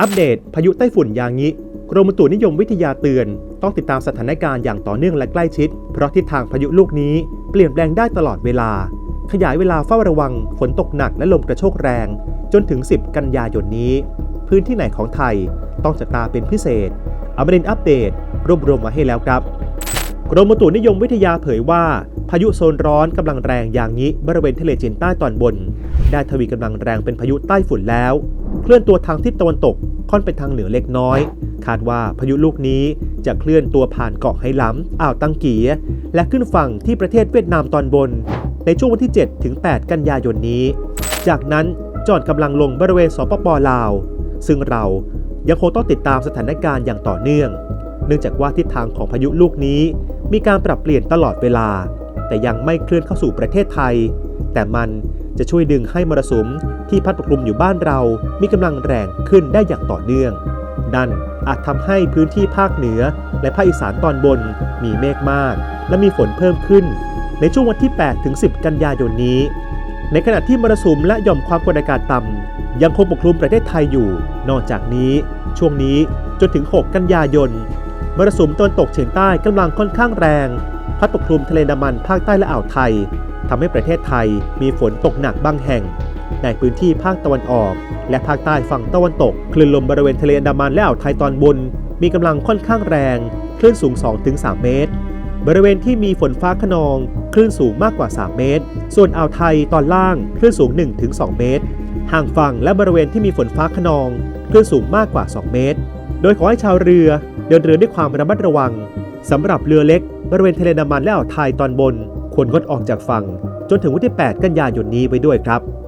อัปเดต พายุไต้ฝุ่นยางิกรมอุตุนิยมวิทยาเตือน ต้องติดตามสถานการณ์อย่างต่อเนื่องและใกล้ชิด เพราะทิศทางพายุลูกนี้เปลี่ยนแปลงได้ตลอดเวลา ขยายเวลาเฝ้าระวังฝนตกหนักและลมกระโชกแรง จนถึง 10 กันยายนนี้ พื้นที่ไหนของไทยต้องจับตาเป็นพิเศษอมรินอัปเดต รวบรวมมาให้แล้วครับ กรมอุตุนิยมวิทยาเผยว่า พายุโซนร้อนกำลังแรงอย่างนี้บริเวณทะเลจีนใต้ตอนบน ได้ทวีกำลังแรงเป็นพายุใต้ฝุ่นแล้ว เคลื่อนตัวทางทิศตะวันตกค่อนไปทางเหนือเล็กน้อย คาดว่าพายุลูกนี้จะเคลื่อนตัวผ่านเกาะไหหลำอ่าวตังเกีย และขึ้นฝั่งที่ประเทศเวียดนามตอนบน ในช่วงวันที่ 7 ถึง 8 กันยายนนี้ จากนั้นจอดกำลังลงบริเวณสปปลาว ซึ่งเรายังคงต้องติดตามสถานการณ์อย่างต่อเนื่อง เนื่องจากว่าทิศทางของพายุลูกนี้ มีการปรับเปลี่ยนตลอดเวลา แต่ยังไม่เคลื่อนเข้าสู่ประเทศไทย แต่มัน จะช่วยดึงให้มรสุมที่พัดปกคลุมอยู่บ้านเรา มีกำลังแรงขึ้นได้อย่างต่อเนื่องนั่นอาจทำให้พื้นที่ภาคเหนือ และภาคอีสานตอนบน มีเมฆมาก และมีฝนเพิ่มขึ้น ในช่วงวันที่ 8 ถึง 10 กันยายนนี้ ในขณะที่มรสุมและหย่อมความกดอากาศต่ำยังคงปกคลุมประเทศไทยอยู่ นอกจากนี้ ช่วงนี้จนถึง 6 กันยายนมรสุมตะวันตกเฉียงใต้กำลังค่อนข้างแรง พัดปกคลุมทะเลนดามันภาคใต้และอ่าวไทย ทำให้ประเทศไทยมีฝนตกหนักบางแห่ง ในพื้นที่ภาคตะวันออก และภาคใต้ฝั่งตะวันตก คลื่นลมบริเวณทะเลอันดามันและอ่าวไทยตอนบน มีกำลังค่อนข้างแรง คลื่นสูง 2-3 เมตร บริเวณที่มีฝนฟ้าขนอง คลื่นสูงมากกว่า 3 เมตร ส่วนอ่าวไทยตอนล่าง คลื่นสูง 1-2 เมตร ห่างฝั่งและบริเวณที่มีฝนฟ้าขนอง คลื่นสูงมากกว่า 2 เมตร โดยขอให้ชาวเรือเดินเรือด้วยความระมัดระวังสำหรับเรือเล็ก บริเวณทะเลอันดามันและอ่าวไทยตอนบน ควรงดออกจากฝั่ง จนถึงวันที่ 8 กันยายนนี้ไปด้วยครับ